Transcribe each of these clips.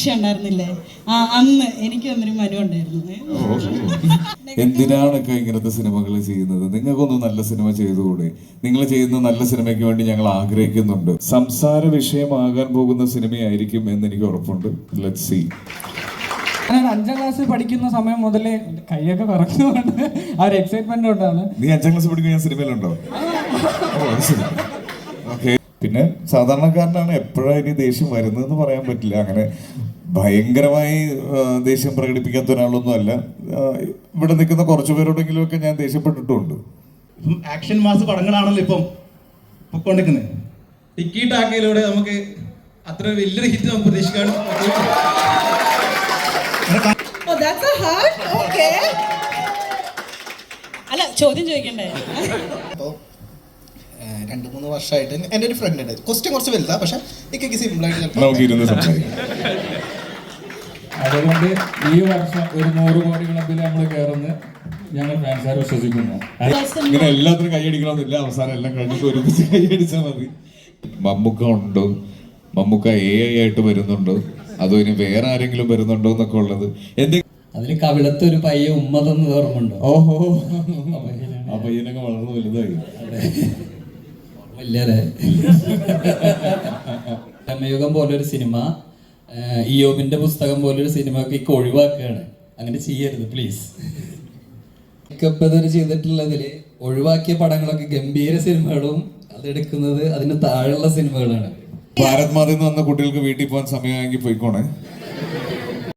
മീനാക്ഷി ഉണ്ടായിരുന്നില്ലേ? ആ അന്ന് എനിക്ക് അന്നൊരു മനു ഉണ്ടായിരുന്നു. എന്തിനാണൊക്കെ ഇങ്ങനത്തെ സിനിമകൾ ചെയ്യുന്നത്? നിങ്ങൾക്കൊന്നും നല്ല സിനിമ ചെയ്തുകൂടെ? നിങ്ങൾ ചെയ്യുന്ന നല്ല സിനിമയ്ക്ക് വേണ്ടി ഞങ്ങൾ ആഗ്രഹിക്കുന്നുണ്ട്. സംസാര വിഷയമാകാൻ പോകുന്ന സിനിമയായിരിക്കും എന്ന് എനിക്ക് ഉറപ്പുണ്ട്. ലെറ്റ് സി ഞാൻ അഞ്ചാം ക്ലാസ് പഠിക്കുന്ന സമയം മുതലേ കൈയൊക്കെ കുറച്ചുകൊണ്ട് ആ ഒരു എക്സൈറ്റ്മെന്റ് കൊണ്ടാണ് നീ അഞ്ചാം ക്ലാസ് പഠിക്കുന്ന ഞാൻ സിനിമയിലുണ്ടോ? പിന്നെ സാധാരണക്കാരനാണ് എപ്പോഴാണ് ഇനി ദേഷ്യം വരുന്നതെന്ന് പറയാൻ പറ്റില്ല. അങ്ങനെ ഭയങ്കരമായി ദേഷ്യം പ്രകടിപ്പിക്കാത്ത ഒരാളൊന്നും അല്ല. ഇവിടെ നിൽക്കുന്ന കുറച്ചു പേരോടെങ്കിലും ഒക്കെ ഞാൻ ദേഷ്യപ്പെട്ടിട്ടുണ്ട്. ആക്ഷൻ മാസ് പടങ്ങളാണല്ലോ ഇപ്പം പൊക്കോണ്ടിരിക്കുന്നത് ടിക്കി ടാക്കയിലൂടെ നമുക്ക് അത്ര വലിയൊരു ഹിറ്റ് നമുക്ക് പ്രതീക്ഷിക്കാൻ Oh, that's a heart? Okay. അല്ല ചോദ്യം ചോദിക്കണ്ടേ? അപ്പോൾ രണ്ട് മൂന്ന് വർഷമായിട്ട് എന്റെ ഒരു ഫ്രണ്ട് ഉണ്ട്. ക്വസ്റ്റ്യൻ കുറച്ച് വലുതാ പക്ഷെ ഇക്കൊക്കെ സിമ്പിളായിട്ട് അതുകൊണ്ട് ഈ വർഷം ഒരു നൂറ് കോടി ക്ലബിൽ നമ്മൾ കയറുന്ന ഞങ്ങൾ ഫാൻസാർ വിശ്വസിക്കുന്നു. ഇങ്ങനെ എല്ലാത്തിനും കൈയടിക്കണമെന്നില്ല അവസാനം എല്ലാം കഴിഞ്ഞിട്ട് ഒരുമിച്ച് കൈയടിച്ചാൽ മതി. മമ്മൂക്ക ഉണ്ട്? മമ്മൂക്ക എ ഐ ആയിട്ട് വരുന്നുണ്ട്? അതോ ഇനി വേറെ ആരെങ്കിലും വരുന്നുണ്ടോ എന്നൊക്കെ ഉള്ളത്? എന്തെങ്കിലും അതിൽ കവിളത്തെ ഒരു പയ്യ ഉമ്മ തന്നത് ഓർമ്മയുണ്ടോ ഓഹോ. ആ പയ്യനൊക്കെ വളർന്നു വലുതായി. ബ്രഹ്മയുഗം പോലൊരു സിനിമ ഇയോബിന്റെ പുസ്തകം പോലൊരു സിനിമ ഒക്കെ ഒഴിവാക്കുകയാണ് അങ്ങനെ ചെയ്യരുത് പ്ലീസ് മേക്കപ്പ് ഇതുവരെ ചെയ്തിട്ടുള്ളതിൽ ഒഴിവാക്കിയ പടങ്ങളൊക്കെ ഗംഭീര സിനിമകളും അതെടുക്കുന്നത് അതിന് താഴെയുള്ള സിനിമകളാണ്. ഭാരത് മാത നിന്ന് വന്ന കുട്ടികൾക്ക് വീട്ടിൽ പോകാൻ സമയമായെങ്കിൽ പോയിക്കോണേ.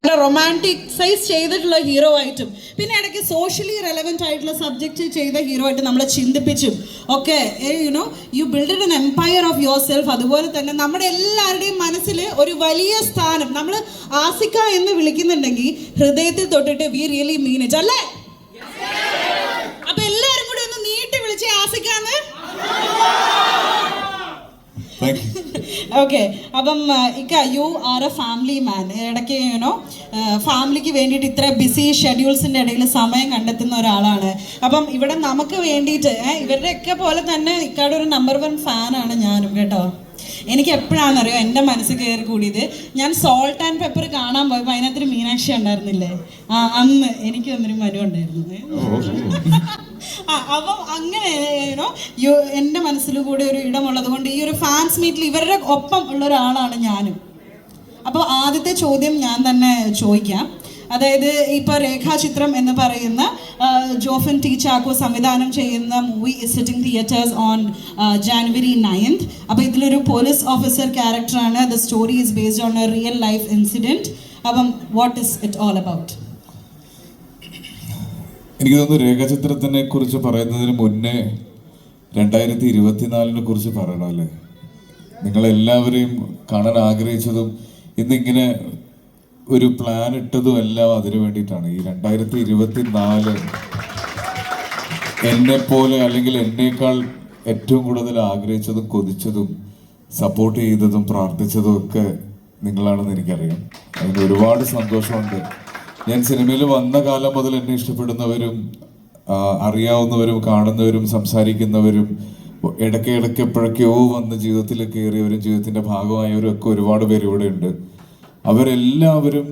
റൊമാന്റിക് സൈസ് ചെയ്തിട്ടുള്ള ഹീറോ ആയിട്ടും പിന്നെ ഇടയ്ക്ക് സോഷ്യലി റെലവെന്റ് ആയിട്ടുള്ള സബ്ജക്റ്റ് ചെയ്ത ഹീറോ ആയിട്ട് നമ്മളെ ചിന്തിപ്പിച്ചും ഒക്കെ you know you build an empire of yourself അതുപോലെ തന്നെ നമ്മുടെ എല്ലാവരുടെയും മനസ്സിൽ ഒരു വലിയ സ്ഥാനം. നമ്മൾ ആസിക്ക എന്ന് വിളിക്കുന്നുണ്ടെങ്കിൽ ഹൃദയത്തിൽ തൊട്ടിട്ട് വി റിയലി മീൻ ഇറ്റ് അല്ലേ? അപ്പൊ എല്ലാവരും കൂടി ഒന്ന് നീട്ടി വിളിച്ച് ആസിക്കാന്ന് ഓക്കെ അപ്പം ഇക്ക you are a family man ഇടയ്ക്ക് യുനോ ഫാമിലിക്ക് വേണ്ടിയിട്ട് ഇത്ര ബിസി ഷെഡ്യൂൾസിന്റെ ഇടയിൽ സമയം കണ്ടെത്തുന്ന ഒരാളാണ്. അപ്പം ഇവിടെ നമുക്ക് വേണ്ടിയിട്ട് ഇവരുടെയൊക്കെ പോലെ തന്നെ ഇക്കയുടെ ഒരു നമ്പർ വൺ ഫാനാണ് ഞാനും കേട്ടോ. എനിക്ക് എപ്പോഴാണെന്നറിയോ എന്റെ മനസ്സ് കയറി കൂടിയത്. ഞാൻ സോൾട്ട് ആൻഡ് പെപ്പർ കാണാൻ പോയപ്പോൾ അതിനകത്തൊരു മീനാക്ഷി ഉണ്ടായിരുന്നില്ലേ? ആ അന്ന് എനിക്ക് തന്നൊരു മനു ഉണ്ടായിരുന്നു. ആ, അപ്പം അങ്ങനെ യു എന്റെ മനസ്സിൽ കൂടെ ഒരു ഇടമുള്ളത് കൊണ്ട് ഈ ഒരു ഫാൻസ് മീറ്റിൽ ഇവരുടെ ഒപ്പം ഉള്ള ഒരാളാണ് ഞാനും. അപ്പോൾ ആദ്യത്തെ ചോദ്യം ഞാൻ തന്നെ ചോദിക്കാം. അതായത് ഇപ്പോൾ രേഖാചിത്രം എന്ന് പറയുന്ന ജോഫൻ ടി സംവിധാനം ചെയ്യുന്ന movie hitting theatres on January ninth അപ്പോൾ ഇതിലൊരു പോലീസ് ഓഫീസർ ക്യാരക്ടറാണ് the story is based on a real life incident അപ്പം what is it all about എനിക്ക് തോന്നുന്നു രേഖാചിത്രത്തിനെ കുറിച്ച് പറയുന്നതിന് മുന്നേ രണ്ടായിരത്തി ഇരുപത്തിനാലിനെ കുറിച്ച് പറയണം അല്ലേ? നിങ്ങളെല്ലാവരെയും കാണാൻ ആഗ്രഹിച്ചതും ഇന്നിങ്ങനെ ഒരു പ്ലാൻ ഇട്ടതും എല്ലാം അതിനു വേണ്ടിയിട്ടാണ്. ഈ രണ്ടായിരത്തി ഇരുപത്തിനാല് എന്നെ പോലെ അല്ലെങ്കിൽ എന്നേക്കാൾ ഏറ്റവും കൂടുതൽ ആഗ്രഹിച്ചതും കൊതിച്ചതും സപ്പോർട്ട് ചെയ്തതും പ്രാർത്ഥിച്ചതും ഒക്കെ നിങ്ങളാണെന്ന് എനിക്കറിയാം. അതിന് ഒരുപാട് സന്തോഷമുണ്ട്. ഞാൻ സിനിമയിൽ വന്ന കാലം മുതൽ എന്നെ ഇഷ്ടപ്പെടുന്നവരും അറിയാവുന്നവരും കാണുന്നവരും സംസാരിക്കുന്നവരും ഇടയ്ക്ക് ഇടയ്ക്ക് എപ്പോഴൊക്കെയോ വന്ന് ജീവിതത്തിൽ കയറിയവരും ജീവിതത്തിന്റെ ഭാഗമായവരും ഒക്കെ ഒരുപാട് പേര് ഇവിടെ ഉണ്ട്. അവരെല്ലാവരും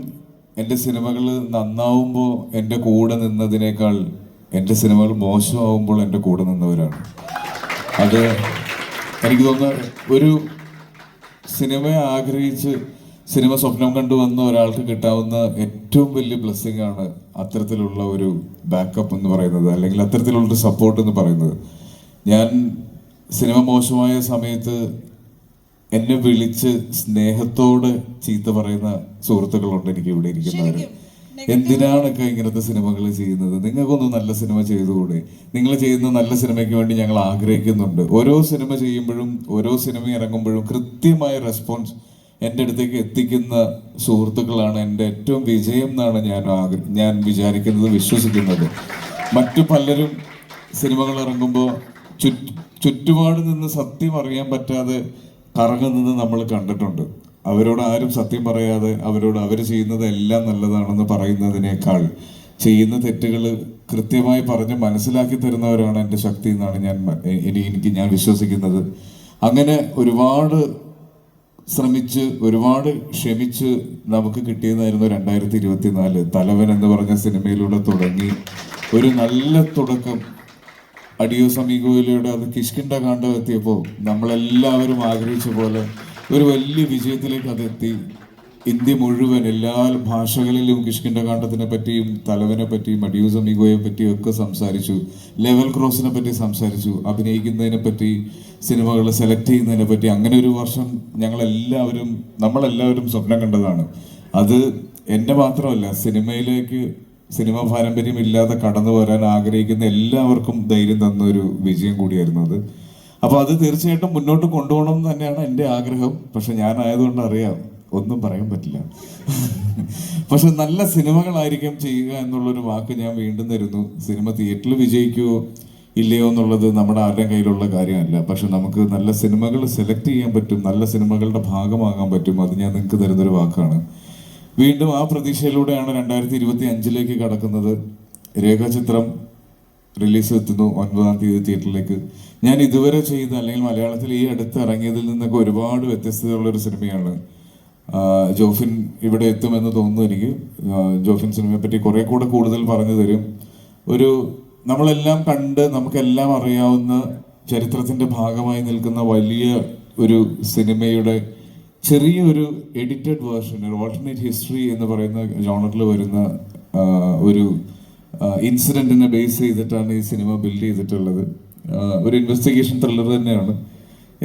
എന്റെ സിനിമകൾ നന്നാവുമ്പോൾ എന്റെ കൂടെ നിന്നതിനേക്കാൾ എന്റെ സിനിമകൾ മോശമാവുമ്പോൾ എന്റെ കൂടെ നിന്നവരാണ്. അത് എനിക്ക് തോന്നുന്നു ഒരു സിനിമയെ ആഗ്രഹിച്ച് സിനിമ സ്വപ്നം കണ്ടു വന്ന ഒരാൾക്ക് കിട്ടാവുന്ന ഏറ്റവും വലിയ ബ്ലെസ്സിങ് ആണ് അത്തരത്തിലുള്ള ഒരു ബാക്കപ്പ് എന്ന് പറയുന്നത് അല്ലെങ്കിൽ അത്തരത്തിലുള്ള ഒരു സപ്പോർട്ട് എന്ന് പറയുന്നത്. ഞാൻ സിനിമ മോശമായ സമയത്ത് എന്നെ വിളിച്ച് സ്നേഹത്തോടെ ചീത്ത പറയുന്ന സുഹൃത്തുക്കളുണ്ട് എനിക്ക് ഇവിടെ ഇരിക്കുന്നവര്. എന്തിനാണൊക്കെ ഇങ്ങനത്തെ സിനിമകൾ ചെയ്യുന്നത്? നിങ്ങൾക്കൊന്നും നല്ല സിനിമ ചെയ്തുകൂടെ? നിങ്ങൾ ചെയ്യുന്ന നല്ല സിനിമയ്ക്ക് വേണ്ടി ഞങ്ങൾ ആഗ്രഹിക്കുന്നുണ്ട്. ഓരോ സിനിമ ചെയ്യുമ്പോഴും ഓരോ സിനിമ ഇറങ്ങുമ്പോഴും കൃത്യമായ റെസ്പോൺസ് എന്റെ അടുത്തേക്ക് എത്തിക്കുന്ന സുഹൃത്തുക്കളാണ് എന്റെ ഏറ്റവും വിജയം എന്നാണ് ഞാൻ ആഗ്രഹം ഞാൻ വിചാരിക്കുന്നത് വിശ്വസിക്കുന്നത്. മറ്റു പലരും സിനിമകൾ ഇറങ്ങുമ്പോൾ ചുറ്റ് ചുറ്റുപാട് നിന്ന് സത്യം അറിയാൻ പറ്റാതെ കറങ്ങുന്നത് നമ്മൾ കണ്ടിട്ടുണ്ട്. അവരോട് ആരും സത്യം പറയാതെ അവരോട് അവർ ചെയ്യുന്നത് എല്ലാം നല്ലതാണെന്ന് പറയുന്നതിനേക്കാൾ ചെയ്യുന്ന തെറ്റുകൾ കൃത്യമായി പറഞ്ഞ് മനസ്സിലാക്കി തരുന്നവരാണ് എന്റെ ശക്തി എന്നാണ് ഞാൻ എനിക്ക് ഞാൻ വിശ്വസിക്കുന്നത്. അങ്ങനെ ഒരുപാട് ശ്രമിച്ച് ഒരുപാട് ക്ഷമിച്ച് നമുക്ക് കിട്ടിയതായിരുന്നു രണ്ടായിരത്തി ഇരുപത്തിനാല് തലവൻ എന്ന് പറഞ്ഞ സിനിമയിലൂടെ തുടങ്ങി. ഒരു നല്ല തുടക്കം. അടിയോ സമീകോയിലൂടെ അത് കിഷ്കിണ്ട കാണ്ഡം എത്തിയപ്പോൾ നമ്മളെല്ലാവരും ആഗ്രഹിച്ച പോലെ ഒരു വലിയ വിജയത്തിലേക്ക് അത് എത്തി. ഇന്ത്യ മുഴുവൻ എല്ലാ ഭാഷകളിലും കിഷ്കിണ്ട കാണ്ഡത്തിനെ പറ്റിയും തലവനെ പറ്റിയും അഡിയോ സമീകോയെ പറ്റിയും ഒക്കെ സംസാരിച്ചു. ലെവൽ ക്രോസിനെ പറ്റി സംസാരിച്ചു. അഭിനയിക്കുന്നതിനെ പറ്റി സിനിമകൾ സെലക്ട് ചെയ്യുന്നതിനെ പറ്റി അങ്ങനെ ഒരു വർഷം ഞങ്ങളെല്ലാവരും നമ്മളെല്ലാവരും സ്വപ്നം കണ്ടതാണ്. അത് എന്റെ മാത്രമല്ല സിനിമയിലേക്ക് സിനിമ പാരമ്പര്യം ഇല്ലാതെ കടന്നു വരാൻ ആഗ്രഹിക്കുന്ന എല്ലാവർക്കും ധൈര്യം തന്ന ഒരു വിജയം കൂടിയായിരുന്നു അത്. അപ്പോൾ അത് തീർച്ചയായിട്ടും മുന്നോട്ട് കൊണ്ടുപോകണം എന്ന് തന്നെയാണ് എന്റെ ആഗ്രഹം. പക്ഷെ ഞാനായതുകൊണ്ട് അറിയാം ഒന്നും പറയാൻ പറ്റില്ല. പക്ഷെ നല്ല സിനിമകളായിരിക്കും ചെയ്യുക എന്നുള്ളൊരു വാക്ക് ഞാൻ വീണ്ടും തരുന്നു. സിനിമ തിയേറ്ററിൽ വിജയിക്കുമോ ഇല്ലയോ എന്നുള്ളത് നമ്മുടെ ആരുടെയും കയ്യിലുള്ള കാര്യമല്ല. പക്ഷെ നമുക്ക് നല്ല സിനിമകൾ സെലക്ട് ചെയ്യാൻ പറ്റും നല്ല സിനിമകളുടെ ഭാഗമാകാൻ പറ്റും. അത് ഞാൻ നിങ്ങൾക്ക് തരുന്നൊരു വാക്കാണ്. വീണ്ടും ആ പ്രതീക്ഷയിലൂടെയാണ് രണ്ടായിരത്തി ഇരുപത്തി അഞ്ചിലേക്ക് കടക്കുന്നത്. രേഖാചിത്രം റിലീസ് എത്തുന്നു ഒൻപതാം തീയതി തിയേറ്ററിലേക്ക്. ഞാൻ ഇതുവരെ ചെയ്ത അല്ലെങ്കിൽ മലയാളത്തിൽ ഈ അടുത്ത് ഇറങ്ങിയതിൽ നിന്നൊക്കെ ഒരുപാട് വ്യത്യസ്തതയുള്ള ഒരു സിനിമയാണ്. ജോഫിൻ ഇവിടെ എത്തുമെന്ന് തോന്നുന്നു എനിക്ക്. ജോഫിൻ സിനിമയെ പറ്റി കുറെ കൂടെ കൂടുതൽ പറഞ്ഞു തരും. ഒരു നമ്മളെല്ലാം കണ്ട് നമുക്കെല്ലാം അറിയാവുന്ന ചരിത്രത്തിന്റെ ഭാഗമായി നിൽക്കുന്ന വലിയ ഒരു സിനിമയുടെ ചെറിയൊരു എഡിറ്റഡ് വേർഷൻ ഒരു ഓൾട്ടർനേറ്റ് ഹിസ്റ്ററി എന്ന് പറയുന്ന ജോണറിൽ വരുന്ന ഒരു ഇൻസിഡന്റിനെ ബേസ് ചെയ്തിട്ടാണ് ഈ സിനിമ ബിൽഡ് ചെയ്തിട്ടുള്ളത്. ഒരു ഇൻവെസ്റ്റിഗേഷൻ ത്രില്ലർ തന്നെയാണ്.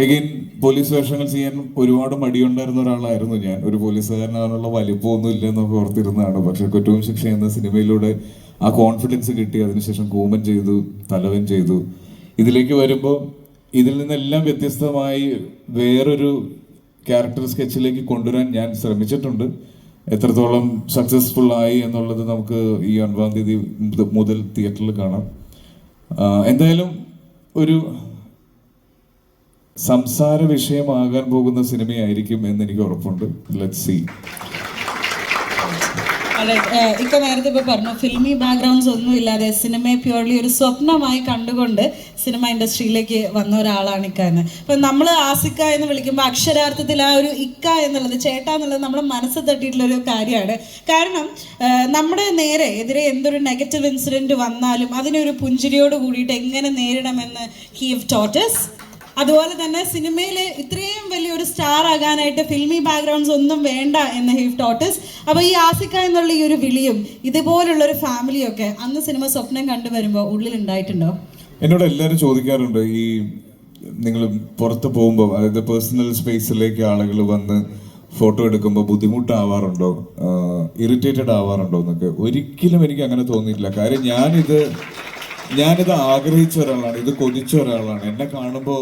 എഗെയിൻ പോലീസ് വേഷങ്ങൾ ചെയ്യാൻ ഒരുപാട് മടിയുണ്ടായിരുന്ന ഒരാളായിരുന്നു ഞാൻ. ഒരു പോലീസുകാരനാണുള്ള വലിപ്പമൊന്നും ഇല്ലെന്നൊക്കെ ഓർത്തിരുന്നതാണ്. പക്ഷെ കുറ്റവും ശിക്ഷ എന്ന സിനിമയിലൂടെ ആ കോൺഫിഡൻസ് കിട്ടി. അതിനുശേഷം കൂമൻ ചെയ്തു തലവൻ ചെയ്തു. ഇതിലേക്ക് വരുമ്പോൾ ഇതിൽ നിന്നെല്ലാം വ്യത്യസ്തമായി വേറൊരു ക്യാരക്ടർ സ്കെച്ചിലേക്ക് കൊണ്ടുവരാൻ ഞാൻ ശ്രമിച്ചിട്ടുണ്ട്. എത്രത്തോളം സക്സസ്ഫുൾ ആയി എന്നുള്ളത് നമുക്ക് ഈ ഒൻപതാം തീയതി മുതൽ തിയേറ്ററിൽ കാണാം. എന്തായാലും ഒരു സംസാര വിഷയമാകാൻ പോകുന്ന സിനിമയായിരിക്കും എന്ന് എനിക്ക് ഉറപ്പുണ്ട് ലെറ്റ് സി ഇപ്പൊ നേരത്തെ ഇപ്പൊ പറഞ്ഞു ഫിലിമി ബാക്ക്ഗ്രൗണ്ട്സ് ഒന്നും ഇല്ലാതെ സിനിമയെ പ്യുവർലി ഒരു സ്വപ്നമായി കണ്ടുകൊണ്ട് സിനിമ ഇൻഡസ്ട്രിയിലേക്ക് വന്ന ഒരാളാണ് ഇക്ക എന്ന്. ഇപ്പൊ നമ്മൾ ആസിക്ക എന്ന് വിളിക്കുമ്പോൾ അക്ഷരാർത്ഥത്തിൽ ആ ഒരു ഇക്ക എന്നുള്ളത് ചേട്ട എന്നുള്ളത് നമ്മുടെ മനസ്സ് തട്ടിയിട്ടുള്ള ഒരു കാര്യമാണ്. കാരണം നമ്മുടെ നേരെ എതിരെ എന്തൊരു നെഗറ്റീവ് ഇൻസിഡന്റ് വന്നാലും അതിനെ ഒരു പുഞ്ചിരിയോട് കൂടിയിട്ട് എങ്ങനെ നേരിടണമെന്ന് ഹീവ് ടോട്ടസ് അതുപോലെ തന്നെ സിനിമയിൽ ഇത്രയും വലിയൊരു സ്റ്റാർ ആകാനായിട്ട് ഫിൽമി ബാക്ക്ഗ്രൗണ്ട്സ് ഒന്നും വേണ്ട എന്ന് ഹീഫ് ടോട്ടസ് അപ്പോൾ ഈ ആസിക്ക എന്നുള്ള ഈ ഒരു വിളിയും ഇതുപോലുള്ള ഒരു ഫാമിലിയൊക്കെ അന്ന് സിനിമ സ്വപ്നം കണ്ടുവരുമ്പോൾ ഉള്ളിൽ ഉണ്ടായിട്ടുണ്ടോ എന്നോട് എല്ലാവരും ചോദിക്കാറുണ്ട് ഈ നിങ്ങൾ പുറത്ത് പോകുമ്പോൾ അതായത് പേഴ്സണൽ സ്പേസിലേക്ക് ആളുകൾ വന്ന് ഫോട്ടോ എടുക്കുമ്പോൾ ബുദ്ധിമുട്ടാവാറുണ്ടോ? ഇറിറ്റേറ്റഡ് ആവാറുണ്ടോ എന്നൊക്കെ. ഒരിക്കലും എനിക്ക് അങ്ങനെ തോന്നിയിട്ടില്ല. കാര്യം ഞാനിത് ഞാനിത് ആഗ്രഹിച്ച ഒരാളാണ് ഇത് കൊതിച്ച ഒരാളാണ്. എന്നെ കാണുമ്പോൾ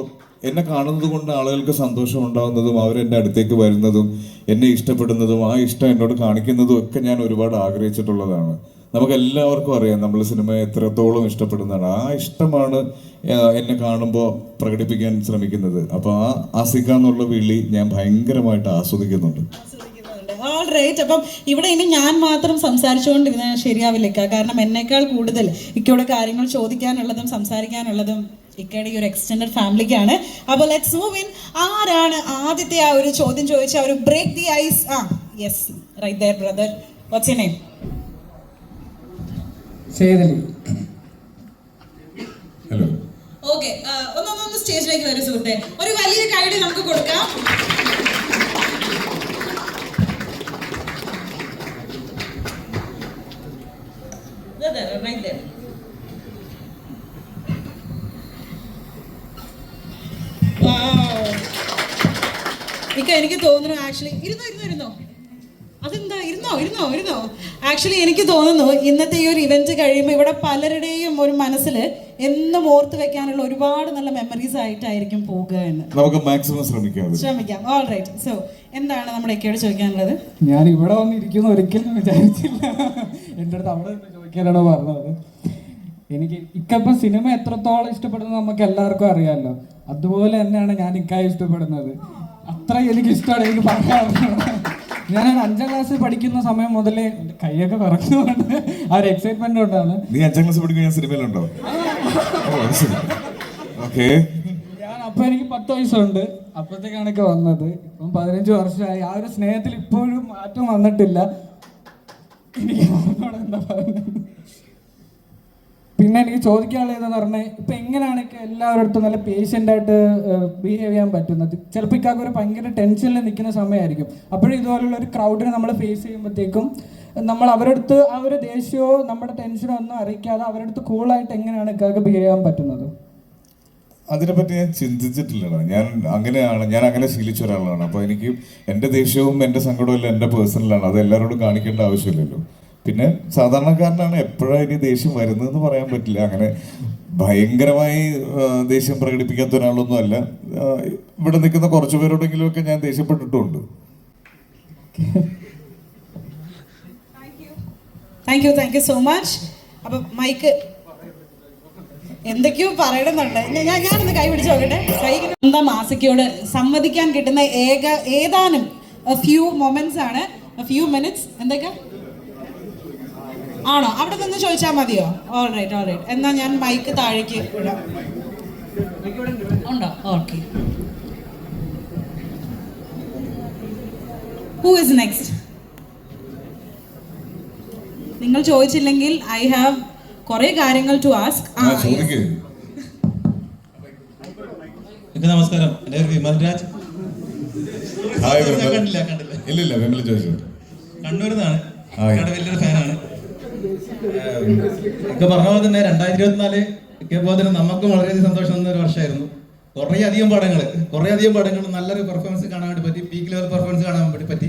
എന്നെ കാണുന്നത് കൊണ്ട് ആളുകൾക്ക് സന്തോഷം ഉണ്ടാകുന്നതും അവരെന്റെ അടുത്തേക്ക് വരുന്നതും എന്നെ ഇഷ്ടപ്പെടുന്നതും ആ ഇഷ്ടം എന്നോട് കാണിക്കുന്നതും ഒക്കെ ഞാൻ ഒരുപാട് ആഗ്രഹിച്ചിട്ടുള്ളതാണ്. നമുക്ക് എല്ലാവർക്കും അറിയാം നമ്മൾ സിനിമ എത്രത്തോളം ഇഷ്ടപ്പെടുന്നതാണ്. ആ ഇഷ്ടമാണ് എന്നെ കാണുമ്പോൾ പ്രകടിപ്പിക്കാൻ ശ്രമിക്കുന്നത്. അപ്പോൾ ആ ആസിക്ക എന്നുള്ള വിളി ഞാൻ ഭയങ്കരമായിട്ട് ആസ്വദിക്കുന്നുണ്ട്. റൈറ്റ് അപ്പം ഇവിടെ ഇനി ഞാൻ മാത്രം സംസാരിച്ചുകൊണ്ടിരുന്ന ശരിയാവില്ല. കാരണം എന്നേക്കാൾ കൂടുതൽ ഇക്കോടെ കാര്യങ്ങൾ ചോദിക്കാനുള്ളതും സംസാരിക്കാനുള്ളതും ഇക്കയുടെ ഈ ഒരു എക്സ്റ്റെൻഡഡ് ഫാമിലിക്കാണ് അപ്പോൾ ലെറ്റ്സ് മൂവ് ഇൻ ആരാണ് ആദ്യത്തെ ആ ഒരു ചോദ്യം ചോദിച്ച ആ ഒരു ബ്രേക്ക് ദി ഐസ് ആ yes right there brother what's name Sethali. Hello okay ഒന്നൊന്നൊന്ന് സ്റ്റേജിലേക്ക് വരും സുഹൃത്തെ. ഒരു വലിയൊരു കൈഡ് നമുക്ക് കൊടുക്കാം. Right there. ഇക്ക എനിക്ക് തോന്നുന്നു ആക്ച്വലി ഇരുന്നോ ഇരുന്നോ ഇരുന്നോ? അതെന്താ? ഇരുന്നോ ഇരുന്നോ ഇരുന്നോ? ആക്ച്വലി എനിക്ക് തോന്നുന്നു ഇന്നത്തെ ഈ ഒരു ഇവന്റ് കഴിയുമ്പോൾ ഇവിടെ പലരുടെയും ഒരു മനസ്സിൽ എന്നും ഓർത്ത് വെക്കാനുള്ള ഒരുപാട് നല്ല മെമ്മറീസ് ആയിട്ടായിരിക്കും പോകുക എന്ന്. നമുക്ക് മാക്സിമം ശ്രമിക്കാം ശ്രമിക്കാം. ഓൾ റൈറ്റ് സോ എന്താണ് നമ്മുടെ ഇക്കയോട് ചോദിക്കാനുള്ളത്? ഞാൻ ഇവിടെ വന്നിരിക്കുന്നു ഒരിക്കലും വിചാരിച്ചില്ല. എന്റെ അടുത്ത് അവിടെ ചോദിക്കാനാണോ പറഞ്ഞത്? എനിക്ക് ഇക്കപ്പം സിനിമ എത്രത്തോളം ഇഷ്ടപ്പെടുന്നത് നമുക്ക് എല്ലാവർക്കും അറിയാമല്ലോ അതുപോലെ തന്നെയാണ് ഞാൻ ഇക്കായി ഇഷ്ടപ്പെടുന്നത്. അത്ര എനിക്ക് ഇഷ്ടമാണ് എനിക്ക് പറയാറുണ്ട് ഞാൻ അഞ്ചാം ക്ലാസ് പഠിക്കുന്ന സമയം മുതലേ കൈയൊക്കെ കുറയ്ക്കുന്നുണ്ട് ആ ഒരു എക്സൈറ്റ്മെന്റ് കൊണ്ടാണ്. നീ അഞ്ചാം ക്ലാസ് പഠിക്കുന്ന സിനിമയിലുണ്ടോ ഓക്കെ ഞാൻ അപ്പൊ എനിക്ക് പത്ത് വയസ്സുണ്ട്. അപ്പോഴത്തേക്കാണൊക്കെ വന്നത്. ഇപ്പം പതിനഞ്ച് വർഷമായി. ആ ഒരു സ്നേഹത്തിൽ ഇപ്പോഴും മാറ്റം വന്നിട്ടില്ല. എനിക്ക് എന്താ പറയുന്നത്? പിന്നെ എനിക്ക് ചോദിക്കാനുള്ളതെന്ന് പറഞ്ഞാൽ ഇപ്പൊ എങ്ങനെയാണ് എല്ലാവരുടെ നല്ല പേഷ്യന്റ് ആയിട്ട് ബിഹേവ് ചെയ്യാൻ പറ്റുന്നത്? ചിലപ്പോൾ ഇക്കാക്ക് ഒരു ഭയങ്കര ടെൻഷനിൽ നിൽക്കുന്ന സമയമായിരിക്കും. അപ്പോഴും ഇതുപോലുള്ള ഒരു ക്രൗഡിനെ നമ്മൾ ഫേസ് ചെയ്യുമ്പോഴത്തേക്കും നമ്മൾ അവരടുത്ത് ആ ഒരു ദേഷ്യമോ നമ്മുടെ ടെൻഷനോ ഒന്നും അറിയിക്കാതെ അവരടുത്ത് കൂളായിട്ട് എങ്ങനെയാണ് ഇക്കാക്ക് ബിഹേവ് ചെയ്യാൻ പറ്റുന്നത്? അതിനെപ്പറ്റി ഞാൻ ചിന്തിച്ചിട്ടില്ലടാ. ഞാൻ അങ്ങനെയാണ് ഞാൻ അങ്ങനെ ശീലിച്ച ഒരാളാണ്. അപ്പോൾ എനിക്ക് എന്റെ ദേഷ്യവും എന്റെ സങ്കടവും എല്ലാം എന്റെ പേഴ്സണലാണ് അത് എല്ലാവരോടും കാണിക്കേണ്ട ആവശ്യമില്ലല്ലോ. പിന്നെ സാധാരണക്കാരനാണ് എപ്പോഴാണ് ഇനി ദേഷ്യം വരുന്നതെന്ന് പറയാൻ പറ്റില്ല. അങ്ങനെ ഭയങ്കരമായി ദേഷ്യം പ്രകടിപ്പിക്കാത്ത ഒരാളൊന്നും അല്ല. ഇവിടെ നിൽക്കുന്ന കുറച്ചു പേരോടെങ്കിലും ഒക്കെ ഞാൻ ദേഷ്യപ്പെട്ടിട്ടുണ്ട് thank you thank you so much അപ്പൊ മൈക്ക് എന്തൊക്കെയോ പറയണമെന്നുണ്ട്. ഞാൻ- ഞാനൊന്ന് കൈ പിടിച്ച് നോക്കട്ടെ. കൈ എന്താ മാസിക്കയോട് സമ്മതിക്കാൻ കിട്ടുന്ന ഏക ഏതാനും ഫ്യൂ മൊമെന്റ്സ് ആണ്. ഫ്യൂ മിനിറ്റ്സ് എന്തൊക്കെ? ആണോ? അവിടെ നിന്ന് ചോദിച്ചാൽ മതിയോ? ഓൾറൈറ്റ് ഓൾ റൈറ്റ് എന്നാൽ ഞാൻ മൈക്ക് താഴേക്ക് ഇടാം. ഉണ്ടോ? ഓക്കെ ഹൂ ഇസ് നെക്സ്റ്റ് നിങ്ങൾ ചോദിച്ചില്ലെങ്കിൽ ഐ ഹാവ് കുറെ കാര്യങ്ങൾ ടു ആസ്ക് ആ ചോദിക്കേ. എനിക്ക് നമസ്കാരം. എന്റെ പേര് വിമൽ രാജ്. ഹായ് കണ്ടില്ല കണ്ടില്ല. ഇല്ലില്ല വിമൽ ചോദിച്ചു. കണ്ണൂരിൽ നിന്നാണ്. വലിയൊരു ഫാനാണ്. ഒക്കെ പറഞ്ഞ പോലെ തന്നെ രണ്ടായിരത്തി ഇരുപത്തിനാല് ഒക്കെ പോലെ തന്നെ നമുക്കും വളരെയധികം സന്തോഷം തന്ന ഒരു വർഷമായിരുന്നു. കുറേ അധികം പടങ്ങൾ കുറേ അധികം പടങ്ങൾ നല്ലൊരു പെർഫോമൻസ് കാണാൻ വേണ്ടി പറ്റി പീക്ക് ലെവൽ പെർഫോമൻസ് കാണാൻ വേണ്ടി പറ്റി.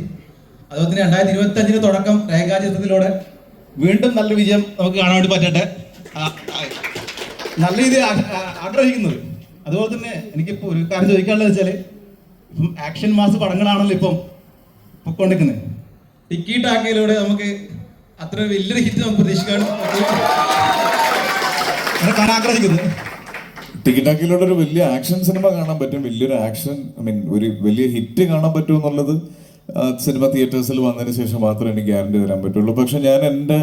അതുപോലെ തന്നെ രണ്ടായിരത്തി ഇരുപത്തി അഞ്ചിന് തുടക്കം രേഖാചിത്രത്തിലൂടെ വീണ്ടും നല്ല വിജയം നമുക്ക് കാണാൻ വേണ്ടി പറ്റട്ടെ. നല്ല രീതിയിൽ ആഗ്രഹിക്കുന്നത്. അതുപോലെ തന്നെ എനിക്കിപ്പോൾ ഒരു കാര്യം ചോദിക്കാനുള്ളത് വെച്ചാൽ ഇപ്പം ആക്ഷൻ മാസ് പടങ്ങളാണല്ലോ ഇപ്പം പൊക്കോണ്ടിരിക്കുന്നത് ടിക്കി ടാക്കയിലൂടെ നമുക്ക് അത്ര വലിയൊരു ഹിറ്റ് നമുക്ക് പ്രതീക്ഷിക്കാൻ അങ്ങനെ കാണാൻ ആഗ്രഹിക്കുന്നത് ടിക്കറ്റാക്കിലൂടെ ഒരു വലിയ ആക്ഷൻ സിനിമ കാണാൻ പറ്റും. വലിയൊരു ആക്ഷൻ ഐ മീൻ ഒരു വലിയ ഹിറ്റ് കാണാൻ പറ്റും എന്നുള്ളത് സിനിമ തിയേറ്റേഴ്സിൽ വന്നതിന് ശേഷം മാത്രമേ എനിക്ക് ഗ്യാരണ്ടി തരാൻ പറ്റുള്ളൂ. പക്ഷെ ഞാൻ എന്റെ